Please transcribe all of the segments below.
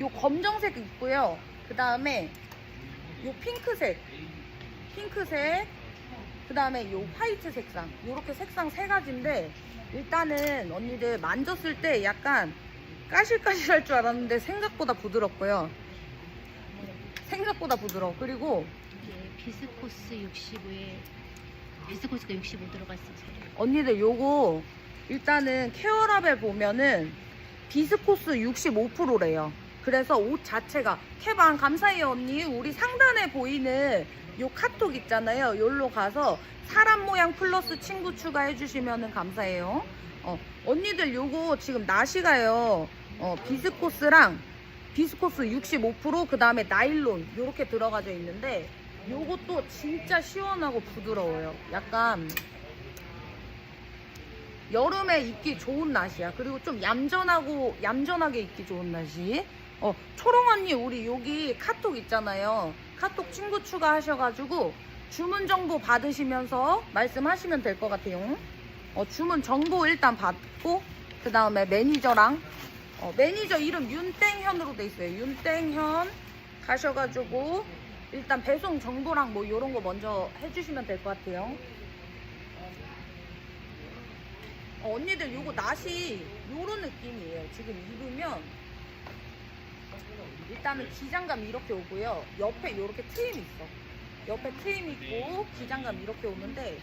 요 검정색 있고요. 그 다음에 요 핑크색, 핑크색, 그 다음에 요 화이트 색상. 요렇게 색상 세 가지인데 일단은 언니들 만졌을 때 약간 까실까실할 줄 알았는데 생각보다 부드럽고요. 생각보다 부드러워. 그리고 이게 비스코스 65에 비스코스가 65 들어가 있어서 언니들 요거 일단은 케어라벨 보면은 비스코스 65%래요. 그래서 옷 자체가 캐방 감사해요 언니. 우리 상단에 보이는 요 카톡 있잖아요. 요로 가서 사람 모양 플러스 친구 추가해 주시면은 감사해요. 어, 언니들 요거 지금 나시가요. 어, 비스코스랑 비스코스 65% 그 다음에 나일론 요렇게 들어가져 있는데 요것도 진짜 시원하고 부드러워요. 약간 여름에 입기 좋은 날씨야. 그리고 좀 얌전하고 얌전하게 입기 좋은 날씨. 어, 초롱 언니 우리 여기 카톡 있잖아요. 카톡 친구 추가하셔가지고 주문 정보 받으시면서 말씀하시면 될 것 같아요. 어, 주문 정보 일단 받고 그 다음에 매니저랑 어, 매니저 이름 윤땡현으로 돼 있어요. 윤땡현 가셔가지고 일단 배송 정보랑 뭐 이런 거 먼저 해주시면 될 것 같아요. 어, 언니들 요거 낫이 요런 느낌이에요. 지금 입으면 일단은 기장감 이렇게 오고요. 옆에 요렇게 트임 있어. 옆에 트임 있고 기장감 이렇게 오는데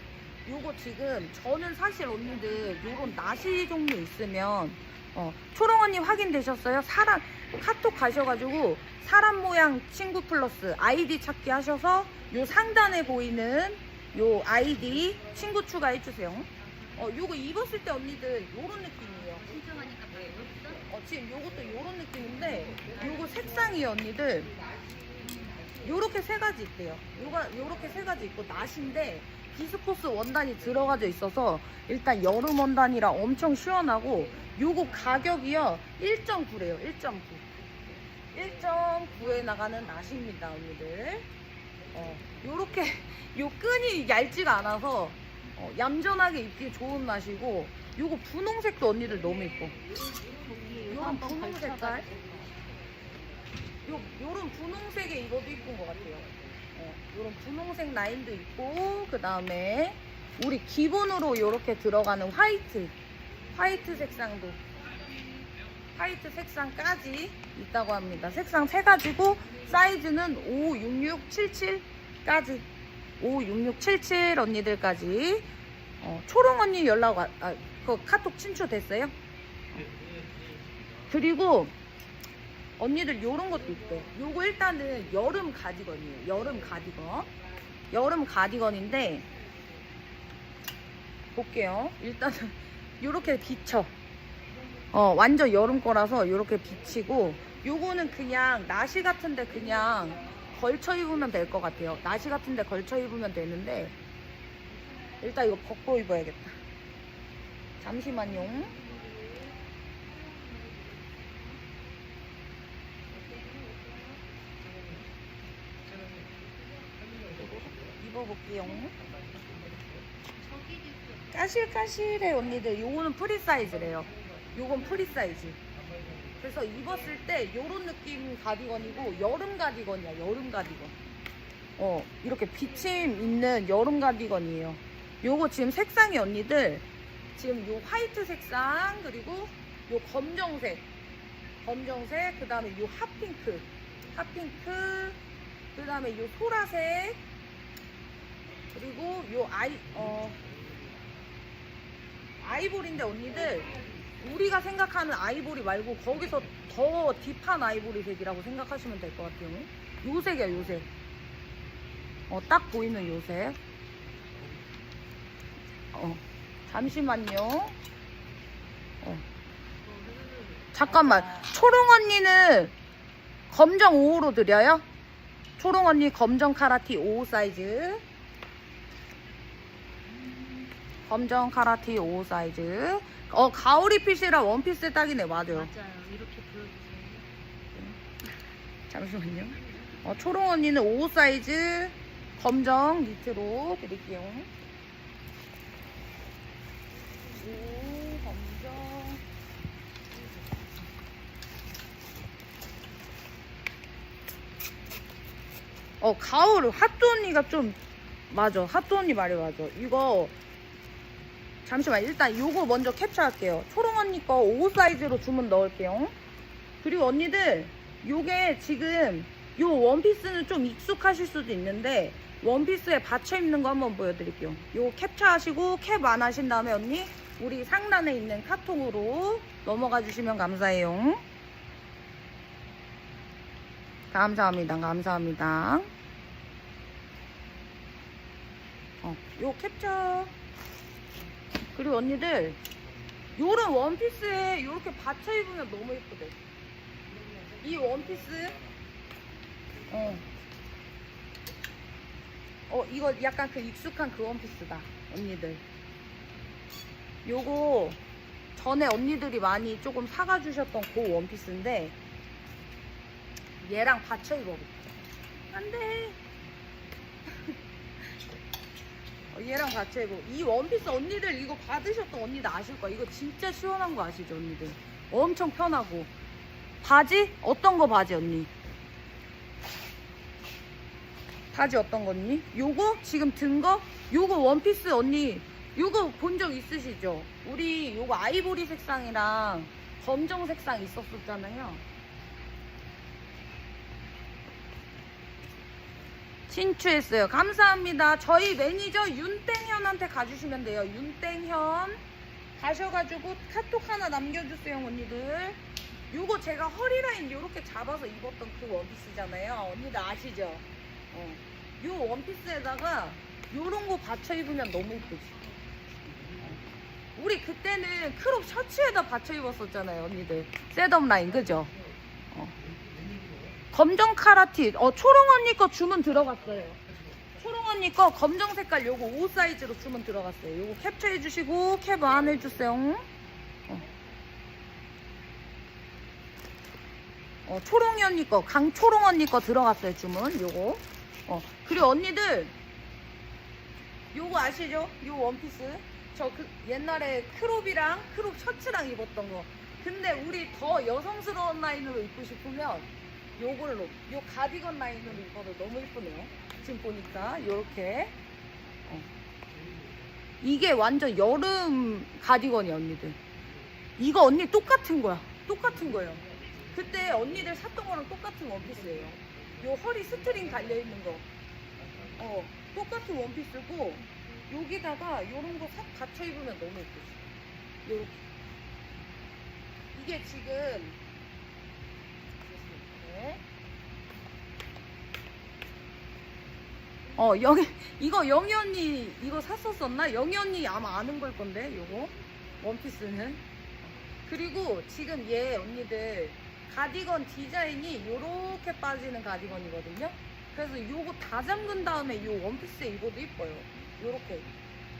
요거 지금 저는 사실 언니들 요런 나시 종류 있으면 어, 초롱 언니 확인되셨어요? 사람 카톡 가셔가지고 사람 모양 친구 플러스 아이디 찾기 하셔서 요 상단에 보이는 요 아이디 친구 추가해주세요. 어, 요거 입었을 때 언니들 요런 느낌이에요. 신청하니까 지금 요것도 요런 느낌인데 요거 색상이 언니들 요렇게 세 가지 있대요. 요가 요렇게 세 가지 있고 낫인데 비스코스 원단이 들어가져 있어서 일단 여름 원단이라 엄청 시원하고 요거 가격이요 1.9래요. 1.9. 1.9에 나가는 낫입니다, 언니들. 어, 요렇게 요 끈이 얇지가 않아서 어, 얌전하게 입기 좋은 낫이고 요거 분홍색도 언니들 너무 이뻐. 요런 분홍 색깔? 요, 요런 분홍색에 입어도 이쁜 것 같아요. 어, 요런 분홍색 라인도 있고, 그 다음에 우리 기본으로 요렇게 들어가는 화이트, 화이트 색상도, 화이트 색상까지 있다고 합니다. 색상 세 가지고, 사이즈는 5, 6, 6, 7, 7까지, 5, 6, 6, 7, 7 언니들까지, 어, 초롱 언니 연락 와, 아, 그 카톡 친추 됐어요? 그리고 언니들 요런 것도 있대. 요거 일단은 여름 가디건이에요. 여름 가디건. 여름 가디건인데 볼게요. 일단은 요렇게 비쳐. 어, 완전 여름 거라서 요렇게 비치고 요거는 그냥 나시 같은데 그냥 걸쳐 입으면 될 것 같아요. 나시 같은데 걸쳐 입으면 되는데 일단 이거 벗고 입어야겠다. 잠시만요. 입어볼게요. 까실까실해 언니들. 요거는 프리 사이즈래요. 요건 프리 사이즈. 그래서 입었을 때 요런 느낌 가디건이고 여름 가디건이야. 여름 가디건. 어 이렇게 비침 있는 여름 가디건이에요. 요거 지금 색상이 언니들 지금 요 화이트 색상 그리고 요 검정색 검정색 그 다음에 요 핫핑크 핫핑크 그 다음에 요 소라색 그리고 요 아이 어 아이보리인데 언니들 우리가 생각하는 아이보리 말고 거기서 더 딥한 아이보리 색이라고 생각하시면 될 것 같아요. 요 색이야 요색. 어 딱 보이는 요색. 어 잠시만요. 어 잠깐만 초롱 언니는 검정 5호로 드려요? 초롱 언니 검정 카라티 5호 사이즈. 검정 카라티 5호 사이즈. 어, 가오리 핏이라 원피스 딱이네, 맞아요. 맞아요. 이렇게 보여주세요. 잠시만요. 어, 초롱 언니는 5호 사이즈 검정 니트로 드릴게요. 오, 검정. 어 가을 핫도 언니가 좀 맞아 핫도 언니 말이 맞아 이거 잠시만 일단 요거 먼저 캡처할게요. 초롱 언니 거 5 사이즈로 주문 넣을게요. 그리고 언니들 요게 지금 요 원피스는 좀 익숙하실 수도 있는데 원피스에 받쳐 입는 거 한번 보여드릴게요. 요거 캡처하시고 캡 안 하신 다음에 언니 우리 상단에 있는 카통으로 넘어가 주시면 감사해요. 감사합니다 감사합니다. 어, 요 캡처 그리고 언니들 요런 원피스에 요렇게 받쳐 입으면 너무 예쁘대. 이 원피스 어. 어 이거 약간 그 익숙한 그 원피스다 언니들. 요거 전에 언니들이 많이 조금 사가 주셨던 그 원피스인데 얘랑 받쳐 입어볼게. 안돼 어, 얘랑 같이 입고. 이 원피스 언니들 이거 받으셨던 언니들 아실 거야. 이거 진짜 시원한 거 아시죠 언니들? 엄청 편하고. 바지? 어떤 거 바지 언니? 바지 어떤 거 언니? 요거? 지금 든 거? 요거 원피스 언니. 요거 본 적 있으시죠? 우리 요거 아이보리 색상이랑 검정 색상 있었었잖아요 친추했어요. 감사합니다. 저희 매니저 윤땡현한테 가주시면 돼요. 윤땡현. 가셔가지고 카톡 하나 남겨주세요, 언니들. 요거 제가 허리라인 요렇게 잡아서 입었던 그 원피스잖아요. 언니들 아시죠? 어. 요 원피스에다가 요런 거 받쳐 입으면 너무 이쁘지. 어. 우리 그때는 크롭 셔츠에다 받쳐 입었었잖아요, 언니들. 셋업 라인, 그죠? 어. 검정 카라티. 어 초롱 언니 거 주문 들어갔어요. 초롱 언니 거 검정 색깔 요거 5 사이즈로 주문 들어갔어요. 요거 캡처해 주시고 캡 안 해주세요. 어. 어, 초롱이 언니 거 강초롱 언니 거 들어갔어요 주문. 요거. 어. 그리고 언니들 요거 아시죠? 요 원피스. 저 그 옛날에 크롭이랑 크롭 셔츠랑 입었던 거. 근데 우리 더 여성스러운 라인으로 입고 싶으면 요걸로 요 가디건 라인으로 입어도 너무 예쁘네요. 지금 보니까 요렇게. 어. 이게 완전 여름 가디건이야 언니들. 이거 언니 똑같은 거야. 똑같은 거예요. 그때 언니들 샀던 거랑 똑같은 원피스예요. 요 허리 스트링 달려있는 거. 어, 똑같은 원피스고 여기다가 요런 거 싹 갖춰 입으면 너무 예쁘지. 요렇게. 이게 지금 네. 어, 영희, 이거 영희 언니 이거 샀었었나? 영희 언니 아마 아는 걸 건데, 요거. 원피스는. 그리고 지금 얘 언니들 가디건 디자인이 요렇게 빠지는 가디건이거든요. 그래서 요거 다 잠근 다음에 요 원피스에 입어도 이뻐요. 요렇게.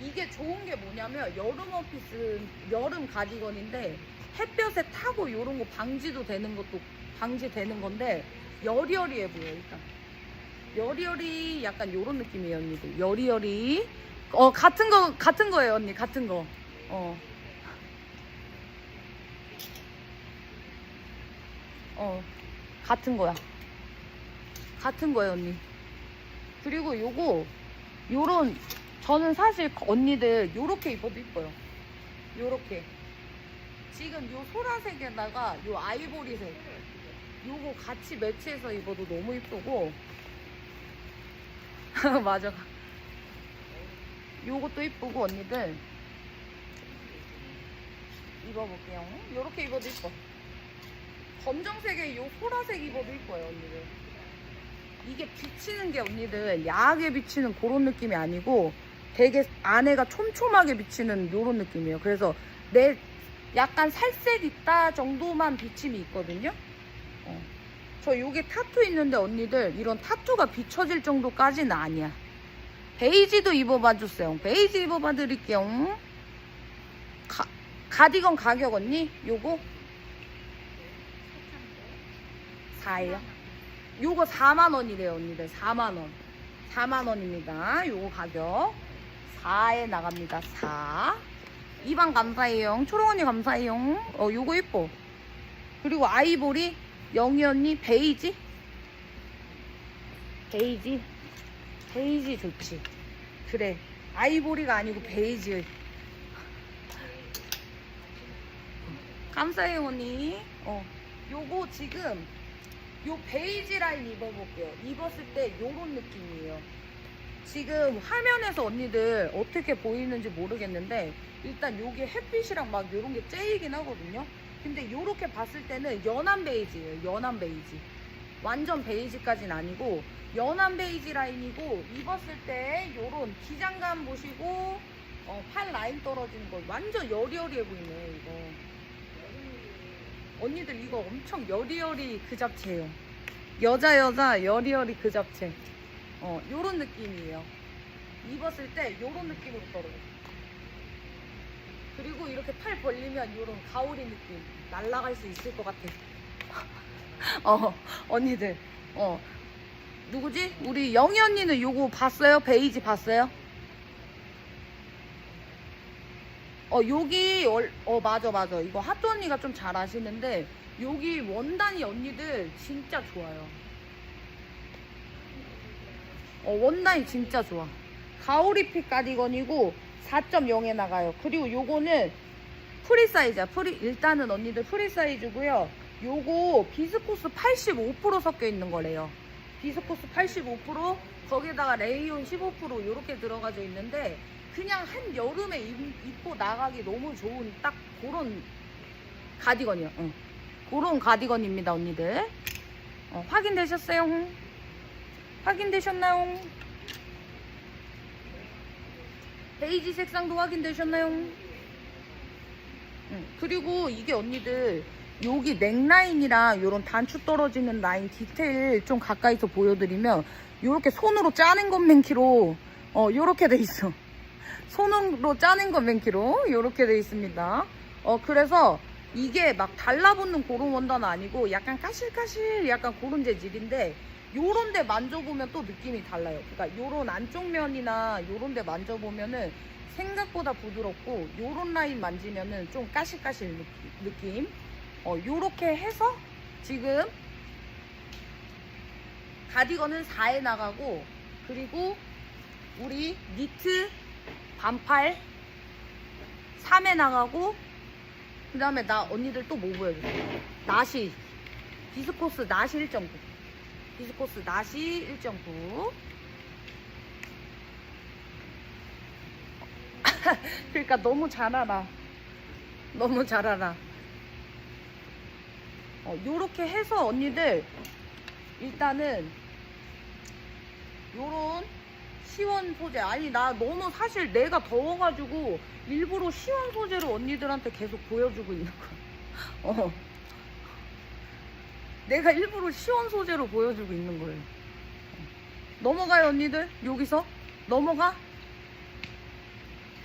이게 좋은 게 뭐냐면 여름 원피스, 여름 가디건인데 햇볕에 타고 요런 거 방지도 되는 것도 방지되는 건데 여리여리해 보여 일단 여리여리 약간 요런 느낌이에요 언니들 여리여리. 어 같은 거 같은 거예요 언니. 같은 거. 어. 어. 같은 거야. 같은 거예요 언니. 그리고 요거 요런 저는 사실 언니들 요렇게 입어도 이뻐요. 요렇게. 지금 요 소라색에다가 요 아이보리색. 요거 같이 매치해서 입어도 너무 이쁘고 맞아. 요것도 이쁘고 언니들. 입어볼게요. 요렇게 입어도 이뻐. 검정색에 요 소라색 입어도 이뻐요 언니들. 이게 비치는 게 언니들 야하게 비치는 그런 느낌이 아니고 되게 안에가 촘촘하게 비치는 요런 느낌이에요. 그래서 내 약간 살색 있다 정도만 비침이 있거든요? 어. 저 여기 타투 있는데 언니들 이런 타투가 비춰질 정도까지는 아니야. 베이지도 입어봐 주세요. 베이지 입어봐 드릴게요. 가, 가디건 가격 언니? 요거? 4예요? 요거 4만 원이래요 언니들 4만 원 4만 원입니다 요거 가격 4에 나갑니다 4 이방 감사해요 초롱 언니 감사해요 어 요거 이뻐 그리고 아이보리 영희 언니 베이지? 베이지? 베이지 좋지. 그래. 아이보리가 아니고 베이지. 감사해요 언니. 어. 요거 지금 요 베이지 라인 입어볼게요. 입었을 때 요런 느낌이에요. 지금 화면에서 언니들 어떻게 보이는지 모르겠는데 일단 요게 햇빛이랑 막 요런 게 째이긴 하거든요 근데 요렇게 봤을 때는 연한 베이지예요 연한 베이지. 완전 베이지까지는 아니고 연한 베이지 라인이고 입었을 때 요런 기장감 보시고 어, 팔 라인 떨어지는 거 완전 여리여리해 보이네 이거. 언니들 이거 엄청 여리여리 그 잡채예요. 여자 여자 여리여리 그 잡채. 어 요런 느낌이에요. 입었을 때 요런 느낌으로 떨어져 그리고 이렇게 팔 벌리면 요런 가오리 느낌 날아갈 수 있을 것 같아 어 언니들 어 누구지? 우리 영희 언니는 요거 봤어요? 베이지 봤어요? 어 여기 월- 어 맞아 맞아 이거 핫도 언니가 좀 잘 아시는데 여기 원단이 언니들 진짜 좋아요 어 원단이 진짜 좋아 가오리핏 가디건이고 4.0에 나가요 그리고 요거는 프리 사이즈야 프리 일단은 언니들 프리 사이즈고요 요거 비스코스 85% 섞여 있는 거래요 비스코스 85% 거기다가 레이온 15% 요렇게 들어가져 있는데 그냥 한 여름에 입- 입고 나가기 너무 좋은 딱 그런 가디건이요. 응. 그런 가디건입니다, 언니들. 어, 확인되셨어요? 확인되셨나요? 베이지 색상도 확인되셨나요? 응. 그리고 이게 언니들 여기 넥라인이랑 이런 단추 떨어지는 라인 디테일 좀 가까이서 보여드리면 이렇게 손으로 짜는 것 맨키로 어 요렇게 돼 있어 손으로 짜는 것 맨키로 요렇게 돼 있습니다 어 그래서 이게 막 달라붙는 그런 원단은 아니고 약간 까실까실 약간 그런 재질인데 요런 데 만져보면 또 느낌이 달라요. 그러니까 요런 안쪽 면이나 요런 데 만져보면은 생각보다 부드럽고 요런 라인 만지면은 좀 까실까실 느낌. 어, 요렇게 해서 지금 가디건은 4에 나가고 그리고 우리 니트 반팔 3에 나가고 그 다음에 나 언니들 또 뭐 보여줄게 나시. 비스코스 나시 1.9 비스코스 나시 1.9 그러니까 너무 잘 알아 너무 잘 알아 어, 요렇게 해서 언니들 일단은 요런 시원 소재. 아니 나 너무 사실 내가 더워가지고 일부러 시원 소재로 언니들한테 계속 보여주고 있는 거야. 어 내가 일부러 시원 소재로 보여주고 있는 거예요. 어. 넘어가요 언니들? 여기서? 넘어가?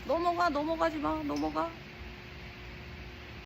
넘어가 넘어가지 마. 넘어가